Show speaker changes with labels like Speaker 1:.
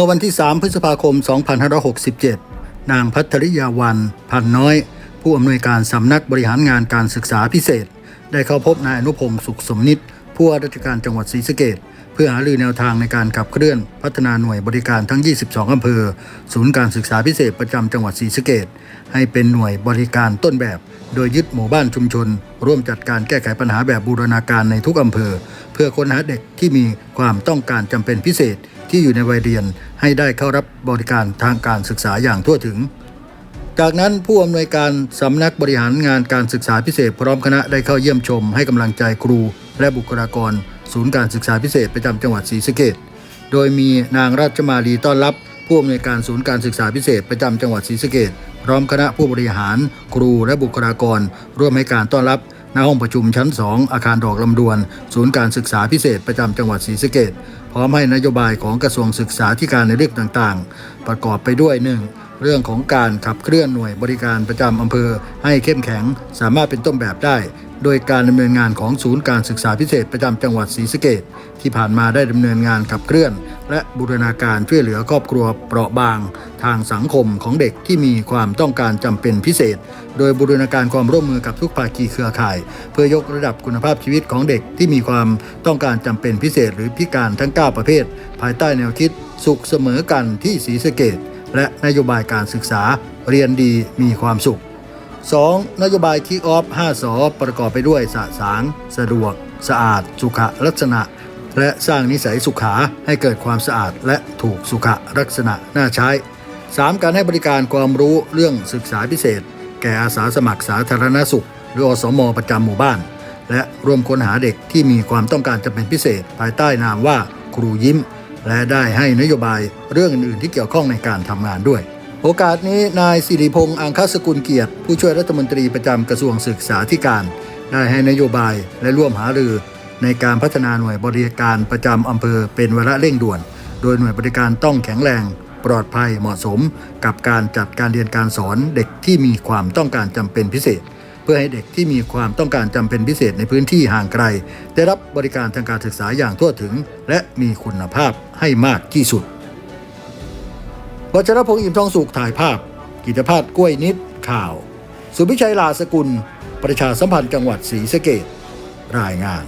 Speaker 1: มื่อวันที่ 3 พฤษภาคม 2567 นางพัทริยาวัน พันน้อย ผู้อำนวยการสำนักบริหารงานการศึกษาพิเศษ ได้เข้าพบนายอนุพงศ์สุขสมนิตผู้ว่าราชการจังหวัดศรีสะเกษเพื่อหารือแนวทางในการขับเคลื่อนพัฒนาหน่วยบริการทั้ง 22 อำเภอ ศูนย์การศึกษาพิเศษประจำจังหวัดศรีสะเกษให้เป็นหน่วยบริการต้นแบบ โดยยึดหมู่บ้านชุมชน ร่วมจัดการแก้ไขปัญหาแบบบูรณาการในทุกอำเภอ เพื่อค้นหาเด็กที่มีความต้องการจำเป็นพิเศษ ที่อยู่ในวัยเรียนให้ได้เข้ารับบริการทางการศึกษาอย่างทั่วถึง จากนั้นผู้อำนวยการสำนักบริหารงานการศึกษาพิเศษพร้อมคณะได้เข้าเยี่ยมชม ให้กำลังใจครู และบุคลากร ศูนย์การศึกษาพิเศษประจำจังหวัดศรีสะเกษโดยมีนางราชมาลีต้อนรับผู้อำนวยการศูนย์การศึกษาพิเศษประจำจังหวัดศรีสะเกษพร้อมคณะผู้บริหาร ครูและบุคลากร ร่วมให้การต้อนรับ ณห้องประชุมชั้น 2 อาคารดอกลำดวน ศูนย์การศึกษาพิเศษประจำจังหวัดศรีสะเกดพร้อมให้นโยบายของกระทรวงศึกษาธิการในเรื่องต่างๆ ประกอบไปด้วยหนึ่งเรื่องของการขับเคลื่อนหน่วยบริการประจำอำเภอ ให้เข้มแข็งสามารถเป็นต้นแบบได้ โดยการดำเนินงานของศูนย์การศึกษาพิเศษประจำจังหวัดศรีสะเกษที่ผ่านมาได้ดำเนินงานขับเคลื่อน และบูรณาการช่วยเหลือครอบครัวเปราะบาง ทางสังคมของเด็กที่มีความต้องการจำเป็นพิเศษ โดยบูรณาการความร่วมมือกับทุกภาคีเครือข่าย เพื่อยกระดับคุณภาพชีวิตของเด็กที่มีความต้องการจำเป็นพิเศษ หรือพิการทั้ง 9 ประเภท ภายใต้แนวคิด สุขเสมอกันที่ศรีสะเกษและนโยบายการศึกษาเรียนดีมีความสุข 2. นโยบายคิกออฟ5สอประกอบไปด้วยสะสาง สะดวก สะอาด สุขลักษณะ และสร้างนิสัยสุขาให้เกิดความสะอาดและถูกสุขลักษณะน่าใช้ 3. การให้บริการความรู้เรื่องศึกษาพิเศษ แก่อาสาสมัครสาธารณสุข หรืออสมประจำหมู่บ้าน และร่วมค้นหาเด็กที่มีความต้องการจะเป็นพิเศษ ภายใต้นามว่าครูยิ้ม และได้ให้นโยบายเรื่องอื่นๆที่เกี่ยวข้องในการทำงานด้วย โอกาสนี้นายสิริพงษ์อังคสกุลเกียรติ ผู้ช่วยรัฐมนตรีประจำกระทรวงศึกษาธิการ ได้ให้นโยบายและร่วมหารือ ในการพัฒนาหน่วยบริการประจำอำเภอเป็นวาระเร่งด่วน โดยหน่วยบริการต้องแข็งแรง ปลอดภัยเหมาะสม กับการจัดการเรียนการสอนเด็กที่มีความต้องการจำเป็นพิเศษ เพื่อให้เด็กที่มีความต้องการจำเป็นพิเศษในพื้นที่ห่างไกล ได้รับบริการทางการศึกษาอย่างทั่วถึง และมีคุณภาพให้มากที่สุด วัชรพงษ์อิ่มทองสุขถ่ายภาพ กิตภาพกล้วยนิดข่าว สุพิชัยลาสกุล ประชาสัมพันธ์จังหวัดศรีสะเกดรายงาน